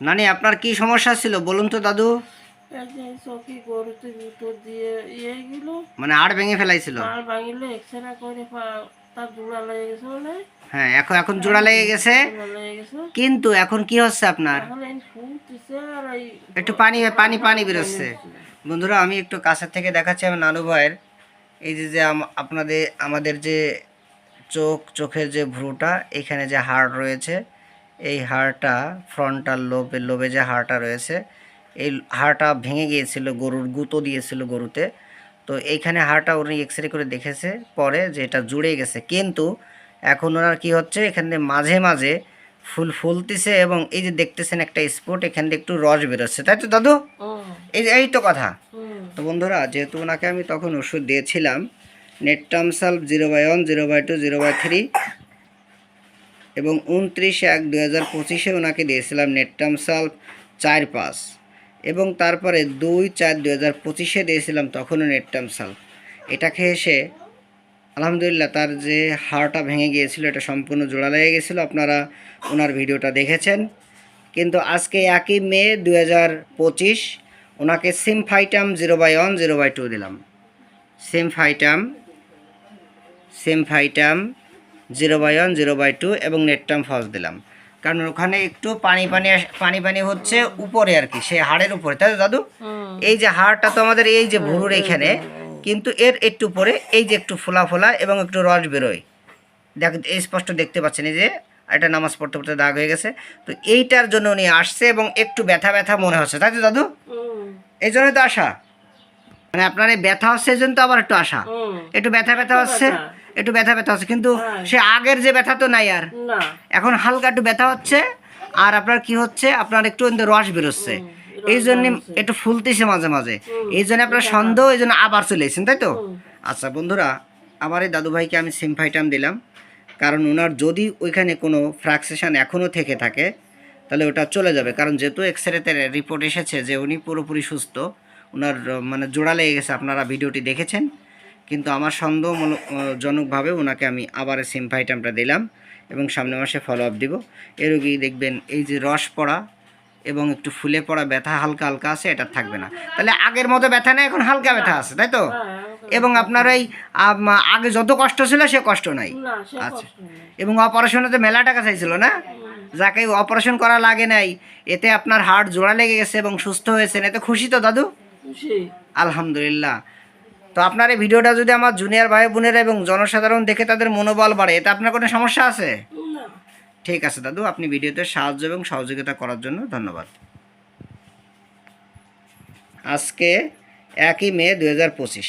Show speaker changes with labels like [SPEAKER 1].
[SPEAKER 1] নানি আপনার কি সমস্যা ছিল? বলুন তো দাদু।
[SPEAKER 2] একদিন চকি গরুতে ভিতর দিয়ে ইয়ে গেল
[SPEAKER 1] মানে আড় ভেঙে ফেলাইছিল।
[SPEAKER 2] আর ভাঙিল এক্সরে করে তার জোড়া লেগে গেছে বলে।
[SPEAKER 1] হ্যাঁ এখন এখন জোড়া লেগে গেছে। কিন্তু এখন কি হচ্ছে আপনার?
[SPEAKER 2] আর
[SPEAKER 1] একটু পানি পানি পানি বেরোচ্ছে। বন্ধুরা আমি একটু কাছের থেকে দেখাচ্ছি আমার নানু ভাইয়ের। এই যে যে আপনাদের আমাদের যে চোখ চোখের যে ভ্রুটা এখানে যে হাড় রয়েছে এই হাড়টা ফ্রন্টাল লোবে লোবে যে হাড়টা রয়েছে এই হাড়টা ভেঙে গিয়েছিল গরুর গুঁতো দিয়েছিল গরুতে। তো এইখানে হাড়টা উনি এক্স রে করে দেখেছে পরে যে এটা জুড়ে গেছে। কিন্তু এখন ওনার কি হচ্ছে এখানে মাঝে মাঝে ফুল ফুলতেছে এবং এই যে দেখতেছেন একটা স্পট এখান থেকে একটু রস বেরোচ্ছে। তাই তো দাদু? এই যে এই তো কথা। তো বন্ধুরা যেহেতু ওনাকে আমি তখন ওষুধ দিয়েছিলাম নেট নেটটামসাল্প zero by one zero by two zero by three এবং উনত্রিশ এক দু হাজার পঁচিশে ওনাকে দিয়েছিলাম নেটটামসাল্প চার পাঁচ। এবং তারপরে দুই চার দু হাজার পঁচিশে দিয়েছিলাম তখনও নেটটামসাল্প এটা খেয়ে সে, আলহামদুলিল্লাহ তার যে হাড়টা ভেঙে গিয়েছিল, এটা সম্পূর্ণ জোড়া লেগে গেছিল আপনারা ওনার ভিডিওটা দেখেছেন। কিন্তু আজকে একই মে দু হাজার পঁচিশ ওনাকে সিম ফাইটাম zero by one zero by two দিলাম। সিম ফাইটাম সিম ফাইটাম zero by one zero by two এবং নেটটাম ফলস দিলাম। কারণ ওখানে একটু পানি পানি পানি পানি হচ্ছে উপরে আর কি সেই হাড়ের উপরে তাই দাদু? এই যে হাড়টা তো আমাদের এই যে ভুরুর এখানে কিন্তু এর একটু পরে এই যে একটু ফোলা ফোলা এবং একটু রস বেরোয়। দেখ এই স্পষ্ট দেখতে পাচ্ছেন এই যে এটা নামাজ পড়তে পড়তে দাগ হয়ে গেছে। তো এইটার জন্য উনি আসছে এবং একটু ব্যথা ব্যথা মনে হচ্ছে তাই তো দাদু? এই জন্যই তো আসা। মানে আপনার এই ব্যথা হচ্ছে এই জন্য তো আবার একটু আসা। একটু ব্যথা ব্যথা হচ্ছে একটু ব্যথা ব্যথা হচ্ছে কিন্তু
[SPEAKER 2] হ্যাঁ।
[SPEAKER 1] সে আগের যে ব্যথা তো নাই আর। এখন হালকা একটু ব্যথা হচ্ছে আর আপনার কি হচ্ছে আপনার একটু রস বেরোচ্ছে। এই জন্য একটু ফুলতেছে মাঝে মাঝে। এই জন্য আপনার সন্দেহ এই জন্য আবার চলে এসেছেন তাই তো? আচ্ছা বন্ধুরা আমার এই দাদু ভাইকে আমি সিমফাইটাম দিলাম। কারণ ওনার যদি ওইখানে কোনো ফ্রাকসেশন এখনও থেকে থাকে তাহলে ওটা চলে যাবে। কারণ যেহেতু এক্স রেতে রিপোর্ট এসেছে যে উনি পুরোপুরি সুস্থ ওনার মানে জোড়া লেগে গেছে আপনারা ভিডিওটি দেখেছেন। কিন্তু আমার সন্দেহজনকভাবে ওনাকে আমি আবার সিমফাইটামটা দিলাম এবং সামনে মাসে ফলো আপ দিব। এ রোগী দেখবেন এই যে রস পড়া এবং একটু ফুলে পড়া ব্যথা হালকা হালকা আছে এটা থাকবে না। তাহলে আগের মতো ব্যথা নেই এখন হালকা ব্যথা আছে তাই তো? এবং আপনার ওই আগে যত কষ্ট ছিল সে কষ্ট নাই। আচ্ছা। এবং অপারেশনে তো মেলা টাকা চাইছিল না? যাকে অপারেশন করা লাগে নাই এতে আপনার হার্ট জোড়া লেগে গেছে এবং সুস্থ হয়েছেন এতে খুশি তো দাদু? আলহামদুলিল্লাহ। তো আপনার এই ভিডিওটা যদি আমার জুনিয়র ভাই বোনেরা এবং জনসাধারণ দেখে তাদের মনোবল বাড়ে এতে আপনার কোনো সমস্যা আছে? ঠিক আছে দাদু আপনি ভিডিওতে সাহায্য এবং সহযোগিতা করার জন্য ধন্যবাদ। আজকে একই মে দু হাজার পঁচিশ।